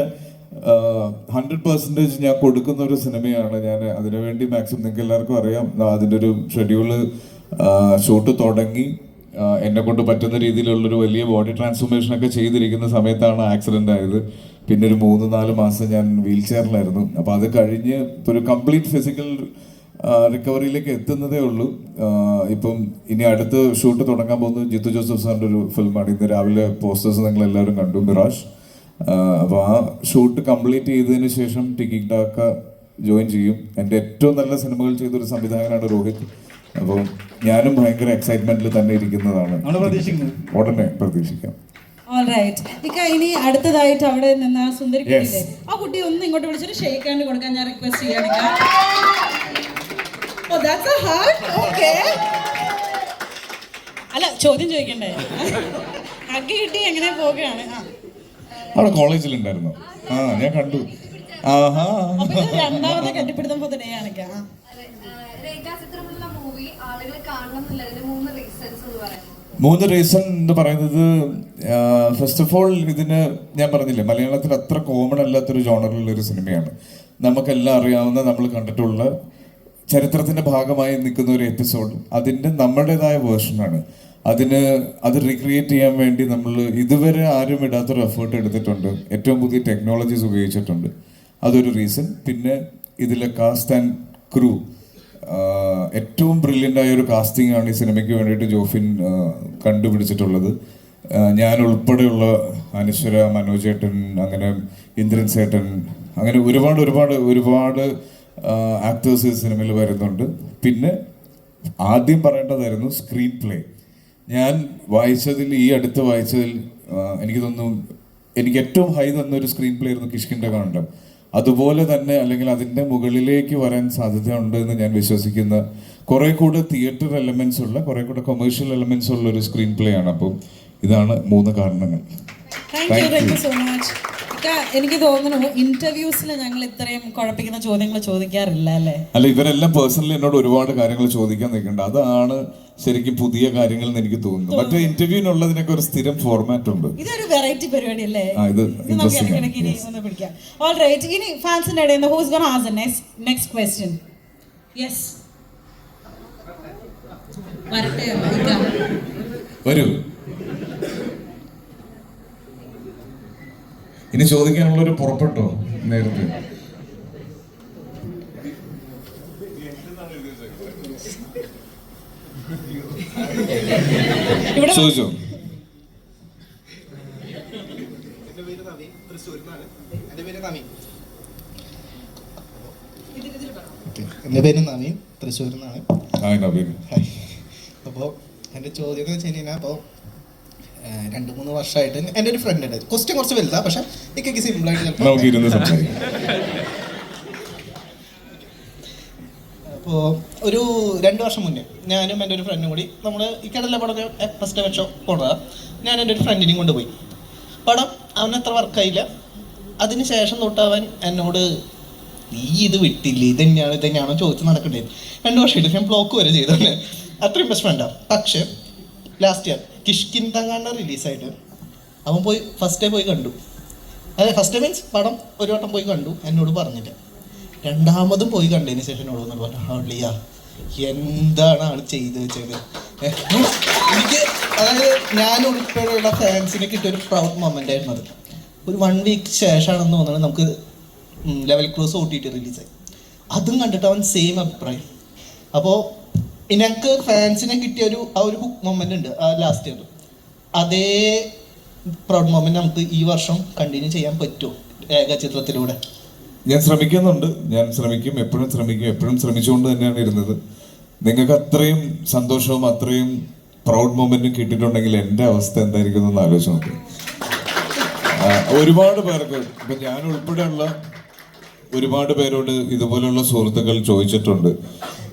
ഹൺഡ്രഡ് പെർസെന്റേജ് ഞാൻ കൊടുക്കുന്ന ഒരു സിനിമയാണ് ഞാൻ അതിനുവേണ്ടി മാക്സിമം നിങ്ങൾക്ക് എല്ലാവർക്കും അറിയാം. അതിന്റെ ഒരു ഷെഡ്യൂൾ ഷൂട്ട് തുടങ്ങി. എന്നെ കൊണ്ട് പറ്റുന്ന രീതിയിലുള്ളൊരു വലിയ ബോഡി ട്രാൻസ്ഫോർമേഷൻ ഒക്കെ ചെയ്തിരിക്കുന്ന സമയത്താണ് ആക്സിഡന്റ് ആയത്. പിന്നെ ഒരു മൂന്ന് നാല് മാസം ഞാൻ വീൽ ചെയറിലായിരുന്നു അപ്പോൾ അത് കഴിഞ്ഞ് ഒരു കംപ്ലീറ്റ് ഫിസിക്കൽ റിക്കവറിയിലേക്ക് എത്തുന്നതേ ഉള്ളൂ. ഇപ്പം ഇനി അടുത്ത് ഷൂട്ട് തുടങ്ങാൻ പോകുന്നത് ജിത്തു ജോസഫ് സാറിന്റെ ഒരു ഫിലിമാണ് ഇന്ന് രാവിലെ പോസ്റ്റേഴ്സ് നിങ്ങൾ എല്ലാവരും കണ്ടു മിറാഷ് അപ്പോൾ ആ ഷൂട്ട് കംപ്ലീറ്റ് ചെയ്തതിന് ശേഷം ടിക്കിക് ടാക്ക ജോയിൻ ചെയ്യും. എന്റെ ഏറ്റവും നല്ല സിനിമകൾ ചെയ്തൊരു സംവിധായകനാണ് രോഹിത്. അപ്പോൾ ഞാനും ഭയങ്കര എക്സൈറ്റ്മെന്റിൽ തന്നെ ഇരിക്കുന്നതാണ്. ഉടനെ പ്രതീക്ഷിക്കാം. ഇനി അടുത്തതായിട്ട് അവിടെ നിന്ന് ആ സുന്ദരി. കുട്ടിയില്ലേ? ആ കുട്ടി ഒന്ന് ഇങ്ങോട്ട് വിളിച്ചൊരു ഷേക്ക് ഹാൻഡ് കൊടുക്കാൻ ഞാൻ റിക്വസ്റ്റ് ചെയ്യാണ് oh that's a heart okay അല്ല ചോദ്യം ചോദിക്കണ്ടേ? ഹഗ് കിട്ടി എങ്ങനെ പോവുകയാണ്? ആ. അവിടെ കോളേജിലുണ്ടായിരുന്നു. ആ ഞാൻ കണ്ടു. ആഹാ. അപ്പൊ രണ്ടാമത്തെ കെട്ടിപ്പിടുത്തം പൊതുനെയാണ് മൂന്ന് റീസൺസ് എന്ന് പറയുന്നത് മൂന്ന് റീസൺ എന്ന് പറയുന്നത് ഫസ്റ്റ് ഓഫ് ഓൾ ഇതിന് ഞാൻ പറഞ്ഞില്ലേ മലയാളത്തിൽ അത്ര കോമൺ അല്ലാത്തൊരു ജോണറിലുള്ള ഒരു സിനിമയാണ്. നമുക്കെല്ലാം അറിയാവുന്ന നമ്മൾ കണ്ടിട്ടുള്ള ചരിത്രത്തിന്റെ ഭാഗമായി നിൽക്കുന്ന ഒരു എപ്പിസോഡ് അതിന്റെ നമ്മുടേതായ വേർഷനാണ് അതിന് അത് റീക്രിയേറ്റ് ചെയ്യാൻ വേണ്ടി നമ്മൾ ഇതുവരെ ആരും ഇടാത്തൊരു എഫേർട്ട് എടുത്തിട്ടുണ്ട്. ഏറ്റവും പുതിയ ടെക്നോളജീസ് ഉപയോഗിച്ചിട്ടുണ്ട്. അതൊരു റീസൺ പിന്നെ ഇതിലെ കാസ്റ്റ് ആൻഡ് ക്രൂ ഏറ്റവും ബ്രില്യന്റ് ആയ ഒരു കാസ്റ്റിംഗ് ആണ് ഈ സിനിമയ്ക്ക് വേണ്ടിയിട്ട് ജോഫിൻ കണ്ടുപിടിച്ചിട്ടുള്ളത്. ഞാൻ ഉൾപ്പെടെയുള്ള അനശ്വര മനോജേട്ടൻ അങ്ങനെ ഇന്ദ്രൻ സേട്ടൻ അങ്ങനെ ഒരുപാട് ഒരുപാട് ഒരുപാട് ആക്ടേഴ്സ് ഈ സിനിമയിൽ വരുന്നുണ്ട്. പിന്നെ ആദ്യം പറയേണ്ടതായിരുന്നു സ്ക്രീൻ പ്ലേ ഞാൻ വായിച്ചതിൽ ഈ അടുത്ത് വായിച്ചതിൽ എനിക്ക് തോന്നുന്നു എനിക്ക് ഏറ്റവും ഹൈ തന്ന ഒരു സ്ക്രീൻ പ്ലേ ആയിരുന്നു കിഷ്കിന്റെ കാണ്ഡം അതുപോലെ തന്നെ അല്ലെങ്കിൽ അതിന്റെ മുകളിലേക്ക് വരാൻ സാധ്യതയുണ്ട് എന്ന് ഞാൻ വിശ്വസിക്കുന്ന കുറെ കൂടെ തിയേറ്റർ എലമെന്റ്സ് ഉള്ള കുറെ കൂടെ കൊമേഴ്ഷ്യൽ എലമെന്റ്സ് ഉള്ള ഒരു സ്ക്രീൻ പ്ലേ ആണ്. അപ്പം ഇതാണ് മൂന്ന് കാരണങ്ങൾ. എനിക്ക് തോന്നുന്നു ഇന്റർവ്യൂസിൽ ഞങ്ങൾ ഇത്രയും കുഴപ്പിക്കുന്ന ചോദ്യങ്ങൾ ചോദിക്കാറില്ല അല്ലേ? അല്ല ഇവരെല്ലാം പേഴ്സണലി എന്നോട് ഒരുപാട് കാര്യങ്ങൾ ചോദിക്കാൻ നിൽക്കുന്നുണ്ട്. അതാണ് ശരിക്കും പുതിയ കാര്യങ്ങൾ എന്ന് എനിക്ക് തോന്നുന്നു. മറ്റേ ഇന്റർവ്യൂവിനുള്ളതിനൊക്കെ ഒരു സ്ഥിരം ഫോർമാറ്റ് ഉണ്ട്. ഇതൊരു വെറൈറ്റി പരിപാടി അല്ലേ? ഇത്. ഇടയ്ക്കിടയ്ക്ക് ഇനി ഫാൻസിന്റെ ഇടയിൽ who's gonna ask next next question yes വരട്ടെ. വരൂ. ഇനി ചോദിക്കാനുള്ളൊരു പുറപ്പെട്ടോ നേരത്തെ? ചോദിച്ചോ? എന്റെ പേര് നവീൻ തൃശ്ശൂരിൽ നിന്നാണ് അപ്പോ എന്റെ നവീൻ അപ്പോൾ എന്റെ ചോദ്യം എന്ന് വെച്ച് കഴിഞ്ഞാൽ അപ്പോൾ രണ്ട് മൂന്ന് വർഷമായിട്ട് എന്റെ ഒരു ഫ്രണ്ട് ഉണ്ട്. ക്വസ്റ്റ്യൻ കുറച്ച് വലുതാ പക്ഷെ എനിക്ക് സിമ്പിളായിട്ട് നമുക്ക് അപ്പോ ഇരുന്ന് സംസാരിക്കാം. അപ്പോൾ ഒരു രണ്ട് വർഷം മുന്നേ ഞാനും എന്റെ ഒരു ഫ്രണ്ടും കൂടി നമ്മൾ ഈ കടല പടം ഫസ്റ്റ് വെച്ചോ പോണതാ ഞാൻ എന്റെ ഒരു ഫ്രണ്ടിനെയും കൊണ്ടുപോയി. പടം അവൻ അത്ര വർക്കായില്ല അതിന് ശേഷം തൊട്ട് അവൻ എന്നോട് നീ ഇത് വിട്ടില്ല? ഇത് തന്നെയാണ് ഇത് തന്നെയാണോ ചോദിച്ച് നടക്കണ്ടേ? രണ്ട് വർഷമായിട്ട് ഞാൻ ബ്ലോക്ക് വരെ ചെയ്തോണ്ട് അത്രയും ബെസ്റ്റ് ഫ്രണ്ടാണ് പക്ഷേ ലാസ്റ്റ് ഇയർ കിഷ്കിൻ തങ്ങാണ്ട റിലീസായിട്ട് അവൻ പോയി ഫസ്റ്റ് ഡേ പോയി കണ്ടു. അതെ ഫസ്റ്റ് ഡേ മീൻസ് പടം ഒരു വട്ടം പോയി കണ്ടു. എന്നോട് പറഞ്ഞിട്ട് രണ്ടാമതും പോയി കണ്ടതിന് ശേഷം എന്നോട് പറഞ്ഞു ഹള്ളിയ എന്താണ് ആണ് ചെയ്ത് വെച്ചത്? എനിക്ക് അതായത് ഞാൻ ഉൾപ്പെടെയുള്ള ഫാൻസിനെ കിട്ടിയ ഒരു പ്രൗഡ് മൊമെന്റ് ആയിരുന്നു അത്. ഒരു വൺ വീക്ക് ശേഷമാണെന്ന് തോന്നുന്നത് നമുക്ക് ലെവൽ ക്രോസ് ഓട്ടിയിട്ട് റിലീസായി അതും കണ്ടിട്ട് അവൻ സെയിം അഭിപ്രായം. അപ്പോൾ എനിക്ക് ഫാൻസിനെ കിട്ടിയ ഒരു ആ ഒരു ഹുക്ക് മൊമെന്റ് ഉണ്ട് ആ ലാസ്റ്റ് ഇയർ അതേ പ്രൗഡ് മൊമെന്റ് നമുക്ക് ഈ വർഷം കണ്ടിന്യൂ ചെയ്യാൻ പറ്റുമോ? ഏകചിത്രത്തിലൂടെ. ഞാൻ ശ്രമിക്കുന്നുണ്ട്. ഞാൻ ശ്രമിക്കും എപ്പോഴും ശ്രമിക്കും എപ്പോഴും ശ്രമിച്ചുകൊണ്ട് തന്നെയാണ് ഇരുന്നത്. നിങ്ങൾക്ക് അത്രയും സന്തോഷവും അത്രയും പ്രൗഡ് മൊമെന്റും കിട്ടിയിട്ടുണ്ടെങ്കിൽ എന്റെ അവസ്ഥ എന്തായിരിക്കും എന്ന് ആലോചിച്ച് നോക്കി. ഒരുപാട് പേർക്ക് ഇപ്പൊ ഞാൻ ഉൾപ്പെടെയുള്ള ഒരുപാട് പേരോട് ഇതുപോലെയുള്ള സുഹൃത്തുക്കൾ ചോദിച്ചിട്ടുണ്ട്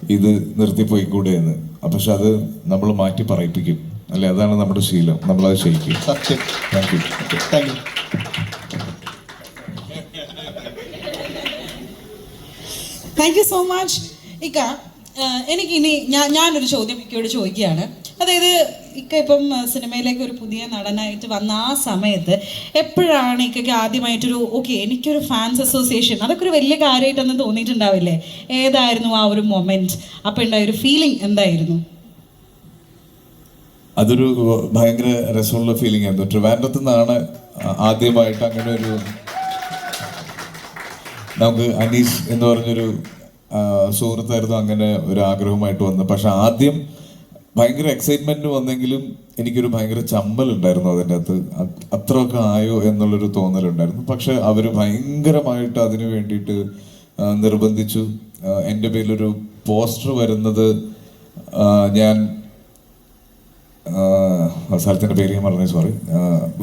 ഇത് നിർത്തിപ്പോയിക്കൂടെ എന്ന് പക്ഷെ അത് നമ്മൾ മാറ്റി പറയിപ്പിക്കും. അല്ലെ? അതാണ് നമ്മുടെ ശീലം. നമ്മളത് ചെയ്യിക്കും. സത്യം. Thank you thank you thank you so much ഇക്ക എനിക്കിനി ഞാൻ ഞാനൊരു ചോദ്യം ഇക്കയോട് ചോദിക്കുകയാണ്. അതായത് ഇക്ക ഇപ്പം സിനിമയിലേക്ക് ഒരു പുതിയ നടനായിട്ട് വന്ന ആ സമയത്ത് എപ്പോഴാണ് ഇക്കയ്ക്ക് ആദ്യമായിട്ടൊരു ഓക്കെ എനിക്കൊരു ഫാൻസ് അസോസിയേഷൻ അതൊക്കെ ഒരു വലിയ കാര്യമായിട്ടൊന്നും തോന്നിയിട്ടുണ്ടാവില്ലേ? ഏതായിരുന്നു ആ ഒരു മൊമെന്റ് അപ്പം ഉണ്ടായ ഒരു ഫീലിംഗ് എന്തായിരുന്നു? അതൊരു ഭയങ്കര രസമുള്ള ഫീലിംഗ് ആയിരുന്നു. ട്രിവാൻഡ്രത്ത് നിന്നാണ് ആദ്യമായിട്ട് അങ്ങനെ ഒരു നമുക്ക് അനീഷ് എന്ന് പറഞ്ഞൊരു സുഹൃത്തായിരുന്നു അങ്ങനെ ഒരു ആഗ്രഹമായിട്ട് വന്നത്. പക്ഷെ ആദ്യം ഭയങ്കര എക്സൈറ്റ്മെന്റ് വന്നെങ്കിലും എനിക്കൊരു ഭയങ്കര ചമ്മൽ ഉണ്ടായിരുന്നു അതിന്റെ അകത്ത്. അത് അത്രയൊക്കെ ആയോ എന്നുള്ളൊരു തോന്നലുണ്ടായിരുന്നു. പക്ഷെ അവർ ഭയങ്കരമായിട്ട് അതിനു വേണ്ടിയിട്ട് നിർബന്ധിച്ചു. എന്റെ പേരിലൊരു പോസ്റ്റർ വരുന്നത് ഞാൻ സ്ഥലത്തിന്റെ പേര് ഞാൻ പറഞ്ഞു സോറി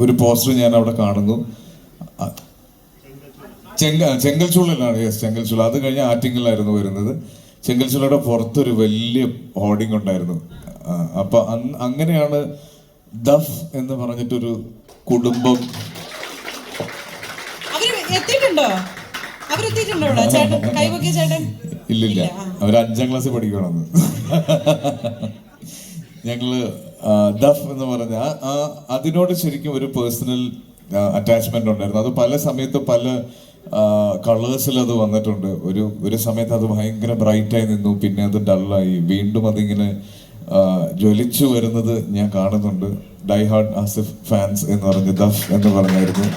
ഒരു പോസ്റ്റർ ഞാൻ അവിടെ കാണുന്നു. ചെങ്ക ചെങ്കൽച്ചുള്ളിലാണ് യെസ് ചെങ്കൽച്ചൂൾ അത് കഴിഞ്ഞ് ആറ്റിങ്ങലായിരുന്നു വരുന്നത്. ചെങ്കൽച്ചുള്ളയുടെ പുറത്തൊരു വലിയ ഹോർഡിംഗ് ഉണ്ടായിരുന്നു. അപ്പൊ അങ്ങനെയാണ് ദഫ് എന്ന് പറഞ്ഞിട്ടൊരു കുടുംബം. എത്തിയിട്ടുണ്ടോ? അവരെത്തിയിട്ടുണ്ടോ ചേട്ടൻ കൈവക്കിയ ചേട്ടൻ? ഇല്ലില്ല അവർ അഞ്ചാം ക്ലാസ്സിൽ പഠിക്കണമെന്ന് ഞങ്ങൾ ദഫ് എന്ന് പറഞ്ഞ അതിനോട് ശരിക്കും ഒരു പേഴ്സണൽ അറ്റാച്ച്മെന്റ് ഉണ്ടായിരുന്നു. അത് പല സമയത്ത് പല കളേഴ്സിൽ അത് വന്നിട്ടുണ്ട്. ഒരു ഒരു സമയത്ത് അത് ഭയങ്കര ബ്രൈറ്റായി നിന്നു. പിന്നെ അത് ഡള്ളായി. വീണ്ടും അതിങ്ങനെ ജ്വലിച്ചു വരുന്നത് ഞാൻ കാണുന്നുണ്ട്. ഡൈ ഹാർഡ് ആസിഫ് ഫാൻസ് എന്ന് പറഞ്ഞ് ദഫ് എന്ന് പറഞ്ഞായിരുന്നു.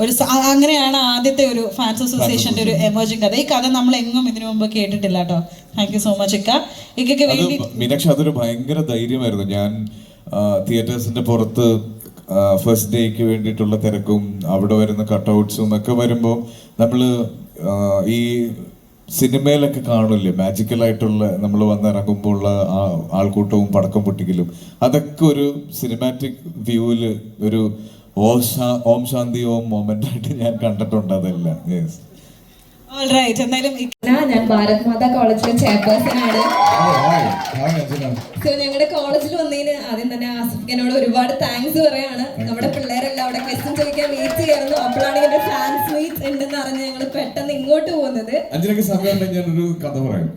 ഒരു അങ്ങനെയാണ് ആദ്യത്തെ ഒരു ഫാൻസ് അസോസിയേഷന്റെ ഒരു എമർജിങ് കഥ. ഈ കഥ നമ്മൾ എങ്ങും ഇതിനു മുമ്പ് കേട്ടിട്ടില്ല കേട്ടോ. താങ്ക് യു സോ മച്ച് ഇക്ക. ഇക്കൊക്കെ വേണ്ടി മീനാക്ഷി അതൊരു ഭയങ്കര ധൈര്യമായിരുന്നു. ഞാൻ തിയേറ്റേഴ്സിന്റെ പുറത്ത് ഫസ്റ്റ് ഡേക്ക് വേണ്ടിയിട്ടുള്ള തിരക്കും അവിടെ വരുന്ന കട്ടൗട്ട്സും ഒക്കെ വരുമ്പോൾ നമ്മൾ ഈ സിനിമയിലൊക്കെ കാണില്ലേ മാജിക്കലായിട്ടുള്ള നമ്മൾ വന്നിറങ്ങുമ്പോൾ ഉള്ള ആ ആൾക്കൂട്ടവും പടക്കം പൊട്ടിക്കലും. അതൊക്കെ ഒരു സിനിമാറ്റിക് വ്യൂവിൽ ഒരു ഓം ശാന്തി ഓം മൊമെന്റ് ആയിട്ട് ഞാൻ കണ്ടിട്ടുണ്ട് അതെല്ലാം. Yes All right. എന്തായാലും ഇക്ക ഞാൻ ഞാൻ ഭാരത് മാതാ കോളേജിലെ ചെയർപേഴ്സൺ ആണ്. സോ ഞങ്ങളുടെ കോളേജിൽ വന്നതിന് ആദ്യം തന്നെ ആസിഫിക്കനോട് ഒരുപാട് താങ്ക്സ് പറയാണ്. നമ്മുടെ പിള്ളേരെല്ലാം അവിടെ ക്വസ്റ്റ്യൻ ചോദിക്കാൻ വെയിറ്റ് ചെയ്യായിരുന്നു. അപ്പോഴാണ് ഇങ്ങനെ ഫാൻസ് മീറ്റ് ഉണ്ടെന്ന് അറിഞ്ഞ് ഞങ്ങൾ പെട്ടെന്ന് ഇങ്ങോട്ട് പോകുന്നത്. അഞ്ചിനൊക്കെ സമയമുണ്ടെങ്കിൽ ഞാനൊരു കഥ പറയാം.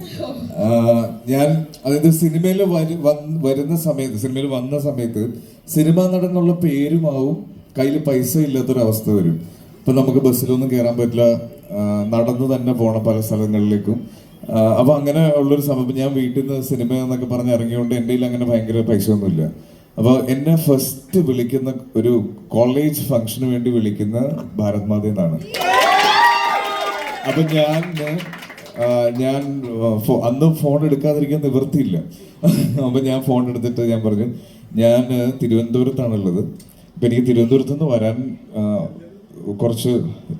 ഞാൻ അതായത് സിനിമയിൽ വരുന്ന സമയത്ത് സിനിമയിൽ വന്ന സമയത്ത് സിനിമാ നടൻ എന്നുള്ള പേരുമാവും കയ്യിൽ പൈസ ഇല്ലാത്തൊരവസ്ഥ വരും. ഇപ്പൊ നമുക്ക് ബസ്സിലൊന്നും കയറാൻ പറ്റില്ല. നടന്നു തന്നെ പോകണം പല സ്ഥലങ്ങളിലേക്കും. അപ്പോൾ അപ്പൊ അങ്ങനെ ഉള്ളൊരു സമയം. ഞാൻ വീട്ടിൽ നിന്ന് സിനിമ എന്നൊക്കെ പറഞ്ഞ് ഇറങ്ങിയോണ്ട് എന്റെ കയ്യിൽ അങ്ങനെ ഭയങ്കര പൈസ ഒന്നുമില്ല അപ്പോൾ എന്നെ ഫസ്റ്റ് വിളിക്കുന്ന ഒരു കോളേജ് ഫംഗ്ഷന് വേണ്ടി വിളിക്കുന്ന ഭാരത് മാത എന്നാണ്. അപ്പൊ ഞാൻ ഞാൻ അന്ന് ഫോൺ എടുക്കാതിരിക്കാൻ നിവൃത്തിയില്ല. അപ്പൊ ഞാൻ ഫോൺ എടുത്തിട്ട് ഞാൻ പറഞ്ഞു ഞാൻ തിരുവനന്തപുരത്താണുള്ളത്. അപ്പൊ എനിക്ക് തിരുവനന്തപുരത്ത് നിന്ന് വരാൻ കുറച്ച്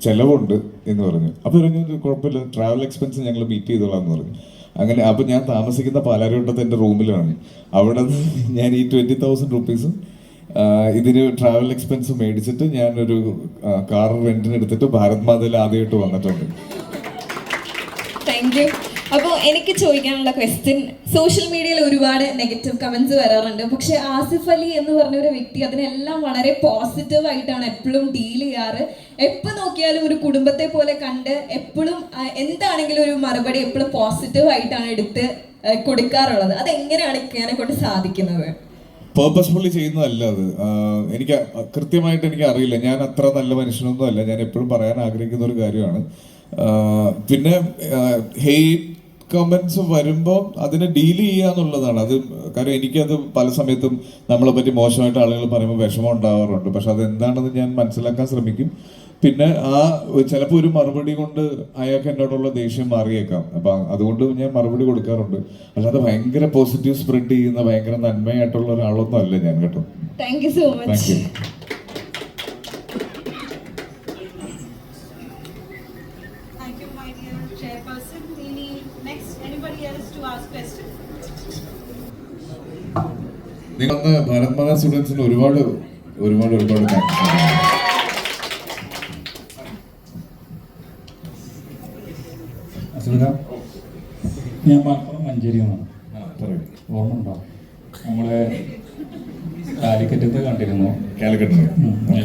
ചെലവുണ്ട് എന്ന് പറഞ്ഞു. അപ്പൊ പറഞ്ഞു "ഇത് കുഴപ്പമില്ല ട്രാവൽ എക്സ്പെൻസ് ഞങ്ങൾ മീറ്റ് ചെയ്തോളാം എന്ന് പറഞ്ഞു. അങ്ങനെ അപ്പൊ ഞാൻ താമസിക്കുന്ന പാലാരിവട്ടത്ത് എന്റെ റൂമിലാണ്. അവിടെ ഞാൻ ഈ ട്വന്റി തൗസൻഡ് റുപ്പീസും ഇതിന് ട്രാവൽ എക്സ്പെൻസ് മേടിച്ചിട്ട് ഞാനൊരു കാർ റെന്റിന് എടുത്തിട്ട് ഭാരത് മാതയിൽ ആദ്യമായിട്ട് വന്നിട്ടുണ്ട്. താങ്ക് യു അപ്പോൾ എനിക്ക് ചോദിക്കാനുള്ള ക്വസ്റ്റ്യൻ സോഷ്യൽ മീഡിയയിൽ ഒരുപാട് നെഗറ്റീവ് കമന്റ്സ് വരാറുണ്ട്. പക്ഷെ ആസിഫ് അലി എന്ന് പറഞ്ഞ ഒരു വ്യക്തി അതിനെല്ലാം വളരെ പോസിറ്റീവ് ആയിട്ടാണ് എപ്പോഴും ഡീൽ ചെയ്യാറ്. എപ്പോൾ നോക്കിയാലും ഒരു കുടുംബത്തെ പോലെ കണ്ട് എപ്പോഴും എന്താണെങ്കിലും ഒരു മറുപടി എപ്പോഴും പോസിറ്റീവ് ആയിട്ടാണ് എടുത്ത് കൊടുക്കാറുള്ളത്. അതെങ്ങനെയാണ് ഇക്കാനെ കൊണ്ട് സാധിക്കുന്നത്? പേർപ്പസ്ഫുള്ളി ചെയ്യുന്നതല്ല അത്. എനിക്ക് കൃത്യമായിട്ട് എനിക്ക് അറിയില്ല. ഞാൻ അത്ര നല്ല മനുഷ്യനൊന്നും അല്ല ഞാൻ എപ്പോഴും പറയാൻ ആഗ്രഹിക്കുന്ന ഒരു കാര്യമാണ്. പിന്നെ ഹെയ്റ്റ് കമന്റ്സ് വരുമ്പോൾ അതിനെ ഡീൽ ചെയ്യാന്നുള്ളതാണ് അത് കാരണം എനിക്കത് പല സമയത്തും നമ്മളെ പറ്റി മോശമായിട്ട് ആളുകൾ പറയുമ്പോൾ വിഷമം ഉണ്ടാവാറുണ്ട്. പക്ഷെ അത് എന്താണെന്ന് ഞാൻ മനസ്സിലാക്കാൻ ശ്രമിക്കും. പിന്നെ ആ ചിലപ്പോൾ ഒരു മറുപടി കൊണ്ട് അയാൾക്ക് എന്നോടുള്ള ദേഷ്യം മാറിയേക്കാം. അപ്പൊ അതുകൊണ്ട് ഞാൻ മറുപടി കൊടുക്കാറുണ്ട്. അല്ലാതെ ഭയങ്കര പോസിറ്റീവ് സ്പ്രെഡ് ചെയ്യുന്ന ഭയങ്കര നന്മയായിട്ടുള്ള ഒരാളൊന്നും അല്ല ഞാൻ കേട്ടോ. Thank you so much Bharat Mata സ്റ്റുഡൻസിന് ഒരുപാട് ഒരുപാട് ഒരുപാട് ഞാൻ മലപ്പുറം മഞ്ചേരി ഓർമ്മ ഉണ്ടോ നമ്മളെ കാലിക്കറ്റത്ത് കണ്ടിരുന്നു. കാലിക്കറ്റ്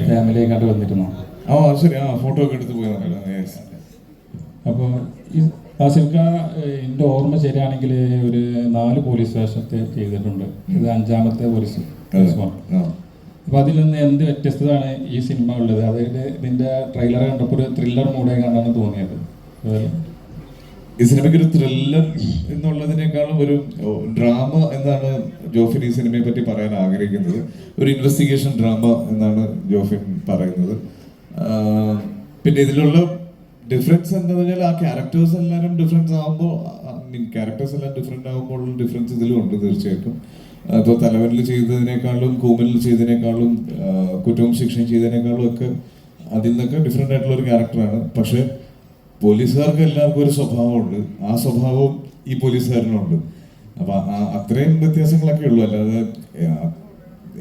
ഫാമിലി കണ്ട് വന്നിരുന്നു. ആ ശരി. ആ ഫോട്ടോ ഒക്കെ എടുത്ത് പോയി. അപ്പോൾ ആസിഫ്ക എന്റെ ഓർമ്മ ശരിയാണെങ്കിൽ ഒരു നാല് പോലീസ് സ്റ്റേഷനത്തെ ചെയ്തിട്ടുണ്ട്. ഇത് അഞ്ചാമത്തെ പോലീസ് അപ്പൊ സ്റ്റേഷനാണ് അപ്പോൾ അതിൽ നിന്ന് എന്ത് വ്യത്യസ്തതാണ് ഈ സിനിമ ഉള്ളത്? അതായത് ഇതിന്റെ ട്രെയിലർ കണ്ടപ്പോൾ ഒരു ത്രില്ലർ മൂടെ കണ്ടാണ് തോന്നിയത്. ഈ സിനിമയ്ക്ക് ഒരു ത്രില്ലർ എന്നുള്ളതിനേക്കാളും ഒരു ഡ്രാമ എന്നാണ് ജോഫിൻ ഈ സിനിമയെ പറ്റി പറയാൻ ആഗ്രഹിക്കുന്നത്. ഒരു ഇൻവെസ്റ്റിഗേഷൻ ഡ്രാമ എന്നാണ് ജോഫിൻ പറയുന്നത്. പിന്നെ ഇതിലുള്ള ഡിഫറൻസ് എന്താണെന്ന് പറഞ്ഞാൽ ആ ക്യാരക്ടേഴ്സ് എല്ലാവരും ഡിഫറൻസ് ആകുമ്പോൾ ക്യാരക്ടേഴ്സ് എല്ലാം ഡിഫറെന്റ് ആകുമ്പോൾ ഡിഫറൻസ് ഇതിലും ഉണ്ട് തീർച്ചയായിട്ടും. അപ്പോൾ തലവനിൽ ചെയ്തതിനേക്കാളും കൂമലിൽ ചെയ്തതിനേക്കാളും കുറ്റവും ശിക്ഷയും ചെയ്തതിനേക്കാളും ഒക്കെ അതിൽ നിന്നൊക്കെ ഡിഫറെന്റ് ആയിട്ടുള്ള ഒരു ക്യാരക്ടറാണ് പക്ഷേ പോലീസുകാർക്ക് എല്ലാവർക്കും ഒരു സ്വഭാവമുണ്ട്. ആ സ്വഭാവം ഈ പോലീസുകാരനുണ്ട്. അപ്പം അത്രയും വ്യത്യാസങ്ങളൊക്കെ ഉള്ളൂ. അല്ലാതെ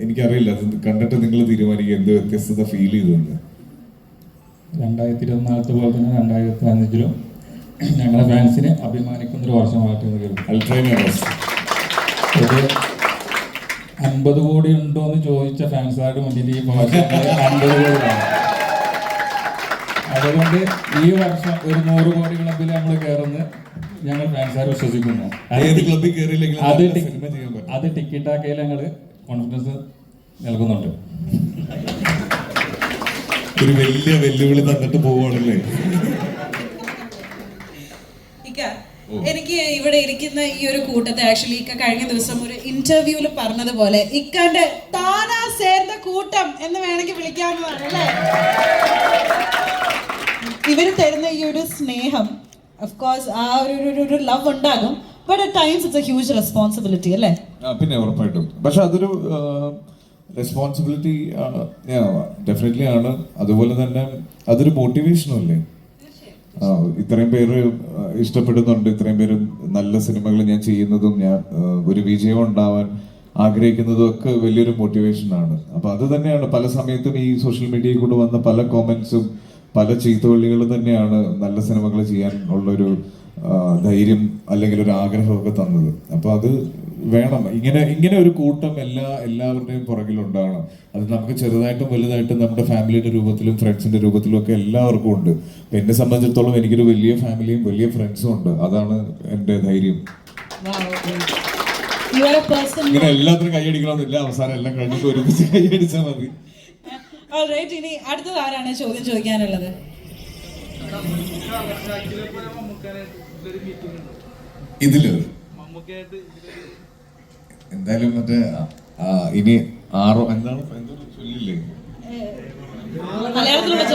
എനിക്കറിയില്ല. അത് കണ്ടിട്ട് നിങ്ങൾ തീരുമാനിക്കുക എന്ത് വ്യത്യസ്തത ഫീൽ ചെയ്തെന്ന് രണ്ടായിരത്തി ഇരുപത്തിനാലത്തെ പോലെ തന്നെ രണ്ടായിരത്തി അഞ്ചിലും ഞങ്ങളെ ഫാൻസിനെ അഭിമാനിക്കുന്ന ഒരു വർഷമായിട്ട്. അൾട്രൈനേഴ്സ് ഒരു അൻപത് കോടി ഉണ്ടോ എന്ന് ചോദിച്ച ഫാൻസുകാരുടെ മുന്നിൽ ഈ അൻപത് കോടിയാണ് അതുകൊണ്ട് ഈ വർഷം ഒരു നൂറ് കോടി ക്ലബിൽ നമ്മൾ കയറുന്ന ഞങ്ങൾ ഫാൻസുകാർ വിശ്വസിക്കുന്നു. ഏത് ക്ലബ്ബിൽ കയറിയില്ലെങ്കിലും അത് നല്ല ടി- സിനിമ ചെയ്യാൻ പറ്റും. അത് ടിക്കറ്റ് ആക്കയിൽ ഞങ്ങൾ കോൺഫിഡൻസ് നൽകുന്നുണ്ട്. ഒരു വലിയ വെല്ലുവിളി തന്നിട്ട് പോവാണല്ലേ ഇക്ക എനിക്ക് ഇവിടെ ഇരിക്കുന്ന ഈ ഒരു കൂട്ടത്തെ ആക്ച്വലി ഇക്ക കഴിഞ്ഞ ദിവസം ഒരു ഇന്റർവ്യൂവിൽ പറഞ്ഞതുപോലെ ഇക്കാന്റെ താനാ ചേർന്ന കൂട്ടം എന്ന് വേണമെങ്കിൽ വിളിക്കാവുന്നതാണ് അല്ലേ ഇവർ തരുന്ന ഈ ഒരു സ്നേഹം ഓഫ് കോഴ്സ് ആ ഒരു ഒരു- ലവ് ഉണ്ടാകും but at times it's a huge responsibility അല്ലേ? പിന്നെ ഉറപ്പായിട്ടും. പക്ഷെ അതൊരു റെസ്പോൺസിബിലിറ്റി ഡെഫിനറ്റ്ലി ആണ്. അതുപോലെ തന്നെ അതൊരു മോട്ടിവേഷനും അല്ലേ? ഇത്രയും പേര് ഇഷ്ടപ്പെടുന്നുണ്ട്. ഇത്രയും പേര് നല്ല സിനിമകൾ ഞാൻ ചെയ്യുന്നതും ഞാൻ ഒരു വിജയം ഉണ്ടാവാൻ ആഗ്രഹിക്കുന്നതും ഒക്കെ വലിയൊരു മോട്ടിവേഷൻ ആണ്. അപ്പൊ അത് തന്നെയാണ്. പല സമയത്തും ഈ സോഷ്യൽ മീഡിയയിൽ കൂടെ വന്ന പല കോമെന്റ്സും പല ചീത്തവള്ളികളും തന്നെയാണ് നല്ല സിനിമകൾ ചെയ്യാൻ ഉള്ളൊരു ധൈര്യം അല്ലെങ്കിൽ ഒരു ആഗ്രഹമൊക്കെ തന്നത്. അപ്പൊ അത് വേണം. ഇങ്ങനെ ഇങ്ങനെ ഒരു കൂട്ടം എല്ലാ എല്ലാവരുടെയും പുറകിലുണ്ടാകണം അത് നമുക്ക് ചെറുതായിട്ടും വലുതായിട്ടും നമ്മുടെ ഫാമിലിയുടെ രൂപത്തിലും ഫ്രണ്ട്സിന്റെ രൂപത്തിലും ഒക്കെ എല്ലാവർക്കും ഉണ്ട്. എന്നെ സംബന്ധിച്ചിടത്തോളം എനിക്കൊരു വലിയ ഫാമിലിയും വലിയ ഫ്രണ്ട്സും ഉണ്ട്. അതാണ് എന്റെ ധൈര്യം. ഇങ്ങനെ എല്ലാത്തിനും കൈയടിക്കണമെന്നില്ല അവസാനം എല്ലാം കഴിഞ്ഞിട്ട് ഒരുമിച്ച് കൈയടിച്ചാൽ മതി. ഓൾറൈറ്റ് ഇനി അടുത്തത് ആരാണ് ചോദ്യം ചോദിക്കാനുള്ളത്? ഇതിൽ? എന്തായാലും മറ്റേ ഇനി ആറോ എന്താണ്? ചൊല്ലില്ലേ?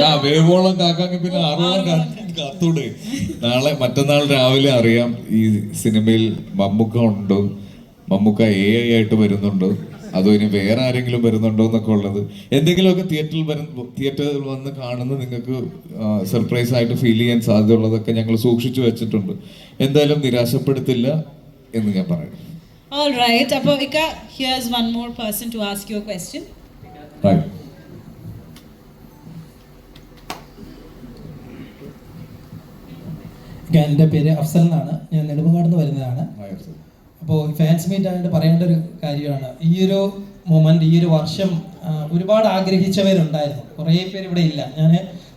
ആ വേവോളം കാക്കാങ്കി പിന്നെ ആറോളം കാത്തൂടെ. നാളെ മറ്റന്നാൾ രാവിലെ അറിയാം ഈ സിനിമയിൽ മമ്മൂക്ക ഉണ്ടോ. മമ്മൂക്ക എ ഐ ആയിട്ട് വരുന്നുണ്ടോ. അതോ ഇനി വേറെ ആരെങ്കിലും വരുന്നുണ്ടോ എന്നൊക്കെ ഉള്ളത്. എന്തെങ്കിലുമൊക്കെ തിയേറ്ററിൽ വരുന്ന തിയേറ്ററിൽ വന്ന് കാണുന്ന നിങ്ങൾക്ക് സർപ്രൈസ് ആയിട്ട് ഫീൽ ചെയ്യാൻ സാധ്യതയുള്ളതൊക്കെ ഞങ്ങൾ സൂക്ഷിച്ചു വെച്ചിട്ടുണ്ട്. എന്തായാലും നിരാശപ്പെടുത്തില്ല എന്ന് ഞാൻ പറയും All right. അപ്പോൾ ഇക്ക here's one more person to ask you a question. Right. എന്റെ പേര് അഫ്സൽ എന്നാണ് ഞാൻ നെടുമങ്ങാട് നിന്ന് വരുന്നതാണ് അപ്പോൾ ഫാൻസ് മീറ്റ് ആയിട്ട് പറയേണ്ട ഒരു കാര്യമാണ് ഈ ഒരു മൊമെന്റ് ഈ ഒരു വർഷം ഒരുപാട് ആഗ്രഹിച്ചവരുണ്ടായിരുന്നു കുറേ പേര് ഇവിടെ ഇല്ല ഞാൻ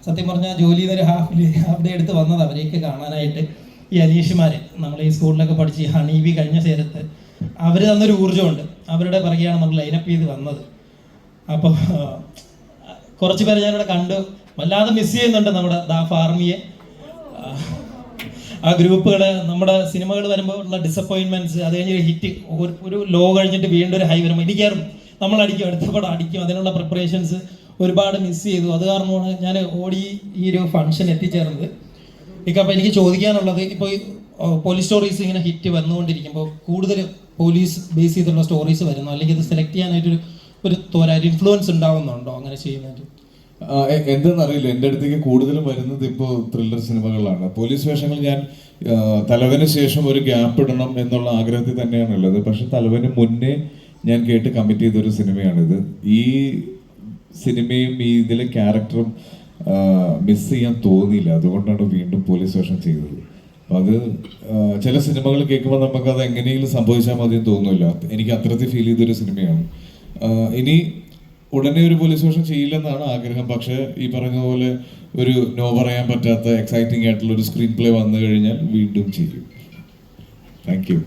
സത്യം പറഞ്ഞാൽ ജോലി ഒരു ഹാഫ് ഹാഫ് ഡേ എടുത്ത് വന്നത് അവരെയൊക്കെ കാണാനായിട്ട് ഈ അനീഷുമാർ നമ്മൾ ഈ സ്കൂളിലൊക്കെ പഠിച്ച് ഹണീബി കഴിഞ്ഞ നേരത്ത് അവർ തന്നൊരു ഊർജമുണ്ട്. അവരുടെ പറയുകയാണ് നമ്മൾ ലൈനപ്പ് ചെയ്ത് വന്നത് അപ്പോൾ കുറച്ച് പേരെ ഞാനിവിടെ കണ്ടു. വല്ലാതെ മിസ് ചെയ്യുന്നുണ്ട് നമ്മുടെ ദാ ഫാർമിയെ ആ, ഗ്രൂപ്പുകൾ നമ്മുടെ സിനിമകൾ വരുമ്പോൾ ഉള്ള ഡിസപ്പോയിൻമെന്റ്സ് അത് കഴിഞ്ഞൊരു ഹിറ്റ് ഒരു ലോ കഴിഞ്ഞിട്ട് വീണ്ടും ഒരു ഹൈ വരുമ്പോൾ എനിക്കാറും നമ്മൾ അടിക്കും അടുത്ത പടം അടിക്കും അതിനുള്ള പ്രിപ്പറേഷൻസ് ഒരുപാട് മിസ് ചെയ്തു. അത് കാരണമാണ് ഞാൻ ഓടി ഈ ഒരു ഫംഗ്ഷൻ എത്തിച്ചേർന്നത്. ഇപ്പം എനിക്ക് ചോദിക്കാനുള്ളത് ഇപ്പോൾ പോലീസ് സ്റ്റോറീസ് ഇങ്ങനെ ഹിറ്റ് വന്നുകൊണ്ടിരിക്കുമ്പോൾ കൂടുതൽ പോലീസ് ബേസ് ചെയ്തിട്ടുള്ള സ്റ്റോറീസ് വരുന്നു. അല്ലെങ്കിൽ ഇത് സെലക്ട് ചെയ്യാനായിട്ട് ഒരു തോരാ ഇൻഫ്ലുവൻസ് ഉണ്ടാവുന്നുണ്ടോ അങ്ങനെ ചെയ്യുന്നത്? എന്താണെന്ന് അറിയില്ല. എന്റെ അടുത്തേക്ക് കൂടുതലും വരുന്നത് ഇപ്പോൾ ത്രില്ലർ സിനിമകളാണ് പോലീസ് വേഷങ്ങൾ ഞാൻ തലവന് ശേഷം ഒരു ഗ്യാപ്പ് ഇടണം എന്നുള്ള ആഗ്രഹത്തിൽ തന്നെയാണ് ഉള്ളത്. പക്ഷെ തലവന് മുന്നേ ഞാൻ കേട്ട് കമ്മിറ്റ് ചെയ്തൊരു സിനിമയാണിത്. ഈ സിനിമയും ഈ ഇതിലെ ക്യാരക്ടറും മിസ് ചെയ്യാൻ തോന്നിയില്ല. അതുകൊണ്ടാണ് വീണ്ടും പോലീസ് വേഷം ചെയ്തത്. അത് ചില സിനിമകൾ കേൾക്കുമ്പോൾ നമുക്ക് അത് എങ്ങനെയെങ്കിലും സംഭവിച്ചാൽ മതി എന്ന് തോന്നുന്നില്ല. എനിക്ക് അത്രത്തിൽ ഫീൽ ചെയ്തൊരു സിനിമയാണ്. ഇനി ഉടനെ ഒരു പോലീസ് സ്റ്റേഷൻ ചെയ്യില്ലെന്നാണ് ആഗ്രഹം. പക്ഷേ ഈ പറഞ്ഞ പോലെ ഒരു നോ പറയാൻ പറ്റാത്ത എക്സൈറ്റിംഗ് ആയിട്ടുള്ള ഒരു സ്ക്രീൻ പ്ലേ വന്നു കഴിഞ്ഞാൽ വീണ്ടും ചെയ്യും. Thank you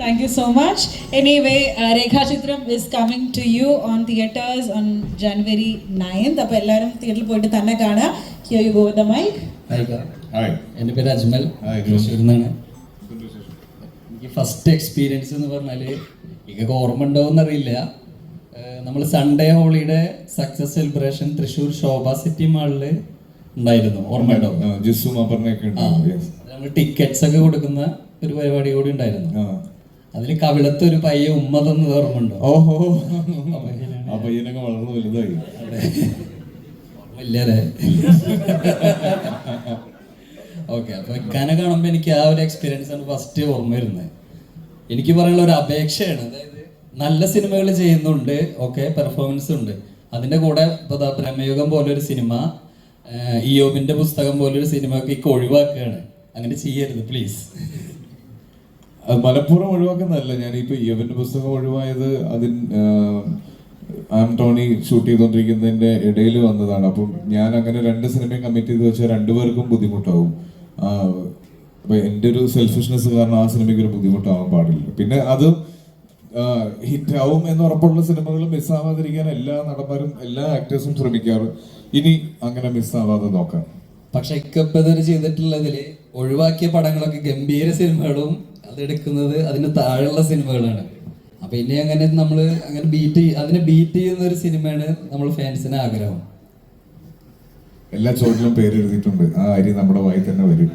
Thank you so much. Anyway, uh, Rekha Chitram is coming to you on theatres on January 9th. അപ്പോൾ എല്ലാവരും തിയേറ്ററിൽ പോയിട്ട് തന്നെ കാണുക. Here you go with the mike hi എന്റെ പേര് അജ്മൽ. തൃശ്ശൂരിൽ നിന്നാണ്. എനിക്ക് ഫസ്റ്റ് എക്സ്പീരിയൻസ് എന്ന് പറഞ്ഞാൽ എനിക്ക് ഓർമ്മ ഉണ്ടാവും അറിയില്ല. നമ്മൾ Sunday ഹോളിയുടെ success celebration Thrissur Shobha city മാളിൽ ഉണ്ടായിരുന്നു. ഓർമ്മ ഉണ്ടാവും നമ്മൾ ടിക്കറ്റ്സ് ഒക്കെ കൊടുക്കുന്ന ഒരു പരിപാടി കൂടി ഉണ്ടായിരുന്നു. അതിൽ കവിളത്ത് ഒരു പയ്യ ഉമ്മ തന്നത് ഓർമ്മ ഉണ്ടോ ഓഹോ. ആ പയ്യനൊക്കെ വളർന്നു വലുതായി. ഓക്കെ അപ്പൊ ഇക്കാനെ കാണുമ്പോൾ എനിക്ക് ആ ഒരു എക്സ്പീരിയൻസ് ആണ് ഫസ്റ്റ് ഓർമ്മ വരുന്നത്. എനിക്ക് പറയാനുള്ള ഒരു അപേക്ഷയാണ്. അതായത് നല്ല സിനിമകൾ ചെയ്യുന്നുണ്ട്. ഓക്കെ പെർഫോമൻസ് ഉണ്ട്. അതിന്റെ കൂടെ പ്രമേയുഗം പോലൊരു സിനിമ ഇയോബിന്റെ പുസ്തകം പോലൊരു സിനിമ ഒക്കെ ഒഴിവാക്കുകയാണ്. അങ്ങനെ ചെയ്യരുത് പ്ലീസ് അത് മലപ്പുറം ഒഴിവാക്കുന്നതല്ല. ഞാൻ ഇപ്പൊ യവന്റെ പുസ്തകം ഒഴിവായത് അതിൻ ആം ടോണി ഷൂട്ട് ചെയ്തുകൊണ്ടിരിക്കുന്നതിന്റെ ഇടയിൽ വന്നതാണ്. അപ്പം ഞാൻ അങ്ങനെ രണ്ട് സിനിമയും കമ്മിറ്റ് ചെയ്ത് വെച്ചാൽ രണ്ടുപേർക്കും ബുദ്ധിമുട്ടാവും. എന്റെ എന്റെ ഒരു സെൽഫിഷ്നെസ് കാരണം ആ സിനിമയ്ക്ക് ഒരു ബുദ്ധിമുട്ടാവാൻ പാടില്ല. പിന്നെ അത് ഹിറ്റ് ആവും എന്ന് ഉറപ്പുള്ള സിനിമകൾ മിസ്സാവാതിരിക്കാൻ എല്ലാ നടന്മാരും എല്ലാ ആക്ടേഴ്സും ശ്രമിക്കാറ്. ഇനി അങ്ങനെ മിസ്സാവാതെ നോക്കാം. പക്ഷെ ഇക്കപ്പതർ ചെയ്തിട്ടുള്ളതിൽ ഒഴിവാക്കിയ പടങ്ങളൊക്കെ ഗംഭീര സിനിമകളും അതെടുക്കുന്നത് അതിന് താഴെയുള്ള സിനിമകളാണ്. അപ്പൊ ഇനി അങ്ങനെ നമ്മൾ അങ്ങനെ ബീറ്റ് അതിനെ ബീറ്റ് ചെയ്യുന്ന ഒരു സിനിമയാണ് നമ്മൾ ഫാൻസിന് ആഗ്രഹം. എല്ലാ ചോദ്യത്തിലും പേര് എഴുതിയിട്ടുണ്ട് ആ അരി നമ്മുടെ വായി തന്നെ വരും.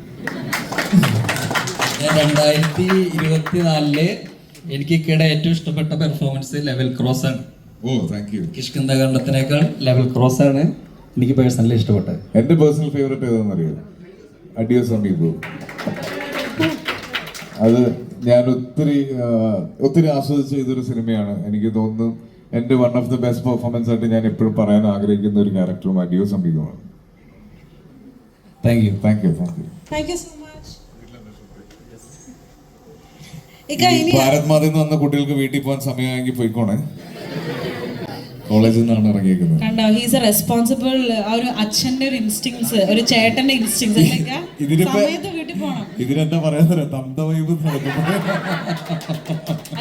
രണ്ടായിരത്തി ഇരുപത്തിനാലിൽ എനിക്ക് ഇക്കയുടെ ഏറ്റവും ഇഷ്ടപ്പെട്ട പെർഫോമൻസ് ലെവൽ ക്രോസ് ആണ്. ഓ താങ്ക് യു കിഷ്കന്ത കണ്ടത്തിനേക്കാൾ ലെവൽ ക്രോസ് ആണ് എനിക്ക് പേഴ്സണലി ഇഷ്ടപ്പെട്ടത്. എന്റെ പേഴ്സണൽ ഫേവറേറ്റ് ഏതാണെന്നറിയോ? അഡിയോ സമീപു അത് ഞാൻ ഒത്തിരി ഒത്തിരി ആസ്വദിച്ച ഇതൊരു സിനിമയാണ്. എനിക്ക് തോന്നുന്നു എന്റെ one of the best performance ആയിട്ട് ഞാൻ എപ്പോഴും പറയാൻ ആഗ്രഹിക്കുന്ന ഒരു ക്യാരക്ടറും അടിയോ സംഗീതമാണ് thank you thank you thank you thank you so much Bharat മാതയിൽ നിന്ന് വന്ന കുട്ടികൾക്ക് വീട്ടിൽ പോകാൻ സമയമായെങ്കിൽ പോയിക്കോണേ. കോളേജിൽ നിന്നാണ് ഇറങ്ങിയിരിക്കുന്നത് കണ്ടോ ഹീസ് എ റെസ്പോൺസിബിൾ ആ ഒരു അച്ഛന്റെ ഒരു ഇൻസ്റ്റിങ്സ് ഒരു ചേട്ടന്റെ ഇൻസ്റ്റിങ്സ് ഇതിനെന്താ പറയാൻ തരാം തന്ത വൈബ്